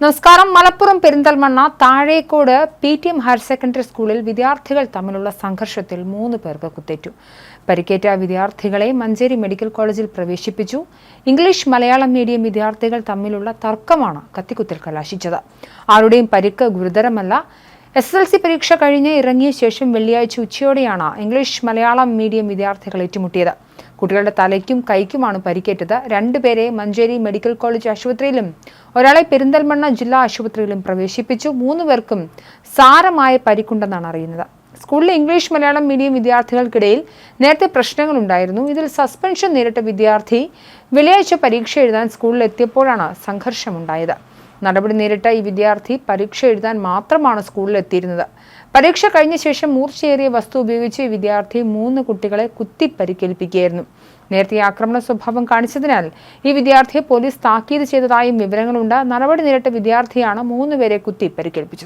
നമസ്കാരം. Malappuram Perinthalmanna Thazhekode P T M higher secondary സ്കൂളിൽ വിദ്യാർത്ഥികൾ തമ്മിലുള്ള സംഘർഷത്തിൽ മൂന്ന് പേർക്ക് കുത്തേറ്റു. പരിക്കേറ്റ വിദ്യാർത്ഥികളെ മഞ്ചേരി മെഡിക്കൽ കോളേജിൽ പ്രവേശിപ്പിച്ചു. ഇംഗ്ലീഷ് മലയാളം മീഡിയം വിദ്യാർത്ഥികൾ തമ്മിലുള്ള തർക്കമാണ് കത്തിക്കുത്തിൽ കലാശിച്ചത്. ആരുടെയും പരിക്ക് ഗുരുതരമല്ല. എസ് എൽ സി പരീക്ഷ കഴിഞ്ഞ് ഇറങ്ങിയ ശേഷം വെള്ളിയാഴ്ച ഉച്ചയോടെയാണ് ഇംഗ്ലീഷ് മലയാളം മീഡിയം വിദ്യാർത്ഥികൾ ഏറ്റുമുട്ടിയത്. കുട്ടികളുടെ തലയ്ക്കും കൈക്കുമാണ് പരിക്കേറ്റത്. രണ്ടുപേരെ മഞ്ചേരി മെഡിക്കൽ കോളേജ് ആശുപത്രിയിലും ഒരാളെ പെരിന്തൽമണ്ണ ജില്ലാ ആശുപത്രിയിലും പ്രവേശിപ്പിച്ചു. മൂന്ന് പേർക്കും സാരമായ പരിക്കുണ്ടെന്നാണ് അറിയുന്നത്. സ്കൂളിലെ ഇംഗ്ലീഷ് മലയാളം മീഡിയം വിദ്യാർത്ഥികൾക്കിടയിൽ നേരത്തെ പ്രശ്നങ്ങളുണ്ടായിരുന്നു. ഇതിൽ സസ്പെൻഷൻ നേരിട്ട വിദ്യാർത്ഥി വെള്ളിയാഴ്ച പരീക്ഷ എഴുതാൻ സ്കൂളിലെത്തിയപ്പോഴാണ് സംഘർഷമുണ്ടായത്. നടപടി നേരിട്ട ഈ വിദ്യാർത്ഥി പരീക്ഷ എഴുതാൻ മാത്രമാണ് സ്കൂളിൽ എത്തിയിരുന്നത്. പരീക്ഷ കഴിഞ്ഞ ശേഷം മൂർച്ചയേറിയ വസ്തു ഉപയോഗിച്ച് ഈ വിദ്യാർത്ഥി മൂന്ന് കുട്ടികളെ കുത്തി പരിക്കേൽപ്പിക്കുകയായിരുന്നു നേരത്തെ ആക്രമണ സ്വഭാവം കാണിച്ചതിനാൽ ഈ വിദ്യാർത്ഥിയെ പോലീസ് താക്കീത് ചെയ്തതായും വിവരങ്ങളുണ്ട്. നടപടി നേരിട്ട വിദ്യാർത്ഥിയാണ് മൂന്നുപേരെ കുത്തി പരിക്കേൽപ്പിച്ചത്